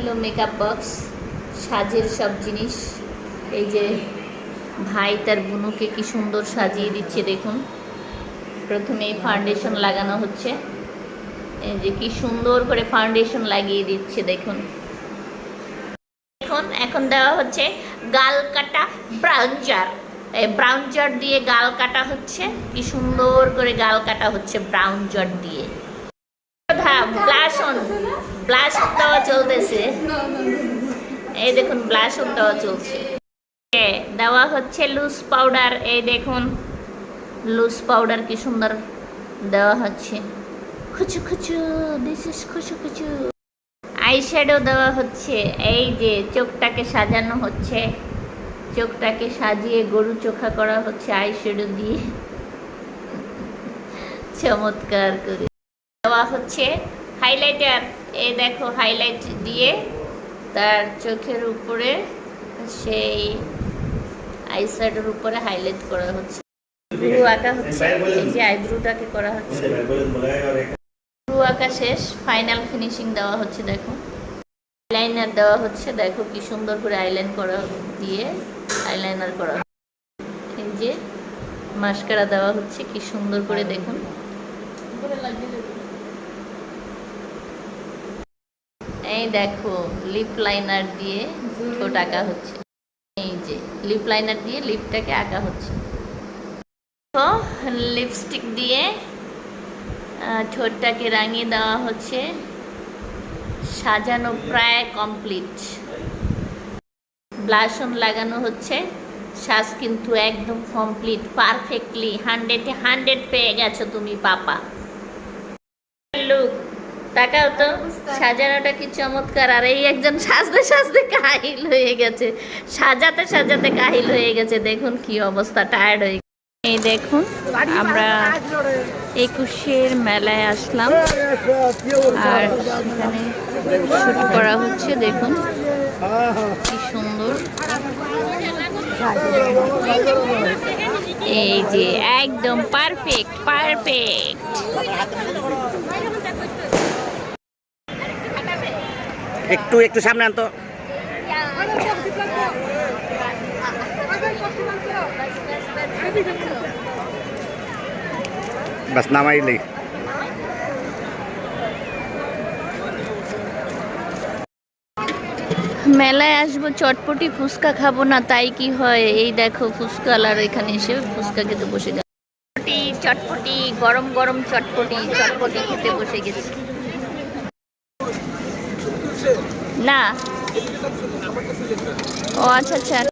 হলো makeup box সাজের সব জিনিস। এই যে ভাই তার বুনুকে কি সুন্দর সাজিয়ে দিচ্ছে দেখুন। প্রথমে ফাউন্ডেশন লাগানো হচ্ছে। এই যে কি সুন্দর করে ফাউন্ডেশন লাগিয়ে দিচ্ছে দেখুন। এখন এখন দেওয়া হচ্ছে গাল কাটা ব্রাউনজার এই ব্রাউনজার দিয়ে গাল কাটা হচ্ছে। কি সুন্দর করে গাল কাটা হচ্ছে ব্রাউনজার দিয়ে। ব্লাশন ব্লাশন চলতেছে। এই দেখুন ব্লাশন দেওয়া চলছে। দেওয়া হচ্ছে লুজ পাউডার এই দেখুন লুজ পাউডার কি সুন্দর দেওয়া হচ্ছে। খুচু খুচু দিস ইস খুচু খুচু। আইশ্যাডো দেওয়া হচ্ছে। এই যে, চোখটাকে সাজানো হচ্ছে। চোখটাকে সাজিয়ে গরু চোখা করা হচ্ছে আইশ্যাডো দিয়ে। চমৎকার করে। দেওয়া হচ্ছে হাইলাইটার এই দেখো হাইলাইট দিয়ে তার চোখের উপরে সেই আইশ্যাডোর উপরে হাইলাইট করা হচ্ছে। ব্রু আঁকা হচ্ছে, এই যে আইব্রুটাকে করা হচ্ছে। ব্রু আঁকা শেষ ফাইনাল ফিনিশিং দেওয়া হচ্ছে, দেখো। আইলাইনার দেওয়া হচ্ছে, দেখো কি সুন্দর করে আইলাইন করা দিয়ে আইলাইনার করা। এই যে মাস্কারা দেওয়া হচ্ছে, কি সুন্দর করে দেখুন। এই দেখো লিপ লাইনার দিয়ে ঠোঁট আঁকা হচ্ছে। এই যে লিপ লাইনার দিয়ে লিপটাকে আঁকা হচ্ছে। তো লিপস্টিক দিয়ে ঠোঁটটাকে রাঙিয়ে দেওয়া হচ্ছে। সাজানো প্রায় কমপ্লিট ব্লাশন লাগানো হচ্ছে। শ্বাস কিন্তু একদম কমপ্লিট পারফেক্টলি হান্ড্রেডে হান্ড্রেড পেয়ে গেছো তুমি, পাপা। লুক তাকাও তো, সাজানোটা কি চমৎকার। আর এই একজন সাজতে সাজতে কাহিল হয়ে গেছে। সাজাতে সাজাতে কাহিল হয়ে গেছে। দেখুন কি অবস্থা টায়ার্ড হয়ে। এই দেখুন, আমরা একুশের মেলায় আসলাম। আর সেখানে শুট করা হচ্ছে, দেখুন। কি সুন্দর। এই যে, একদম পারফেক্ট পারফেক্ট একটু একটু সামনে আনতো। বাস নামাইলেই। মেলায় আসব, চটপটি ফুচকা খাব না, তাই কি হয়? এই দেখো ফুচকালার এখানে এসে ফুচকা খেতে বসে গেছে। চটপটি চটপটি, গরম গরম চটপটি চটপটি খেতে বসে গেছি। না। ও আচ্ছা আচ্ছা।